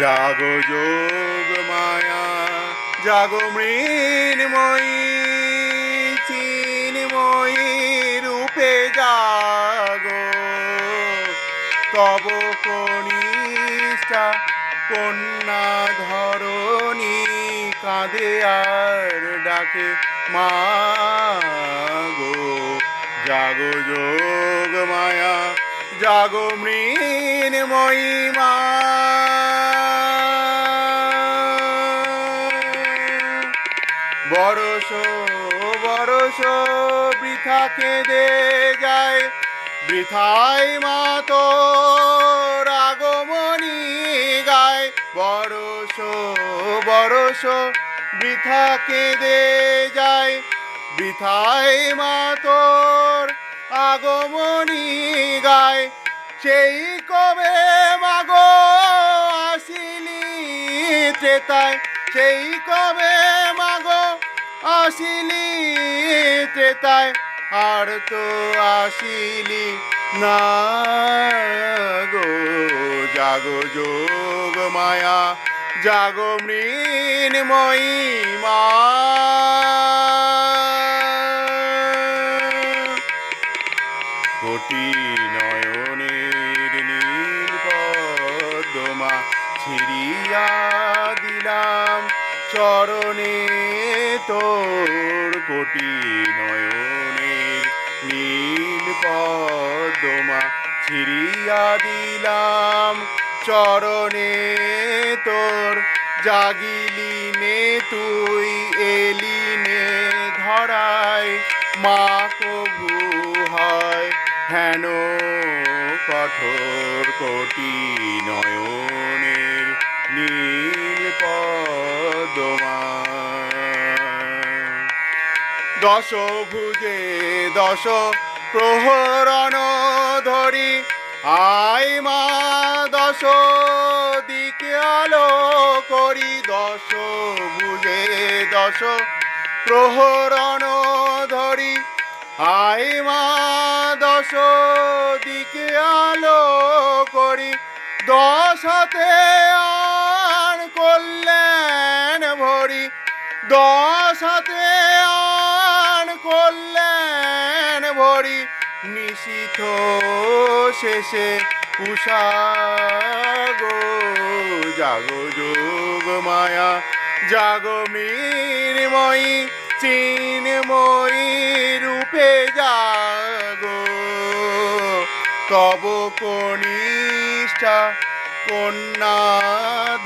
জাগো যোগ মায়া, জাগো মৃন্ময়ী, চিন্ময়ী রূপে জাগো। তব কনিষ্ঠা কন্যা ধরণী কাঁদে আর ডাকে মা গো। জাগো যোগ মায়া, জাগো মৃন্ময়ী মা। বরস বরস বৃথা কেঁদে যায়। বৃথাই মা তোর আগমনী গায়। বরস বরস বৃথা কেঁদে যায়। বৃথাই মা তোর আগমনী গায়। সেই কবে মাগো আসিলি ত্রেতায়? সেই কবে আসিলি ত্রেতায়, আর তো আসিলি না গো। জাগো যোগ মায়া, জাগো মৃন্ময়ী মা। কোটি নয়নের নীল পদ্মা ছিড়িয়া দিলাম চরণে। তোর কোটি নয়নের নীল পদ্মা ছিড়িয়া দিলাম চরণে তোর। জাগিলি নে তুই, এলি নে ধরায়। মা কবু হয় হেন দশ ভুজে দশ প্রহরণ ধরি। আই মা, দশ দিকে আলো করি। দশ ভুজে দশ প্রহরণ ধরি। আই মা, দশ দিকে আলো করি। দশ হাতে আন করলেন ভরি। দশ হাতে ভরি নিশিথ শেষে উষা গো। জাগো যোগ মায়া, জাগো মৃন্ময়ী চিন্ময়ী রূপে জাগো। তব কনিষ্ঠা কন্যা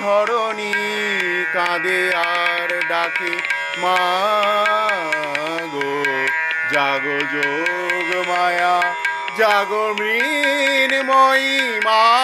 ধরণী কাঁদে আর ডাকে মা জাগো যোগ মায়া জাগো মৃন্ময়ী মা।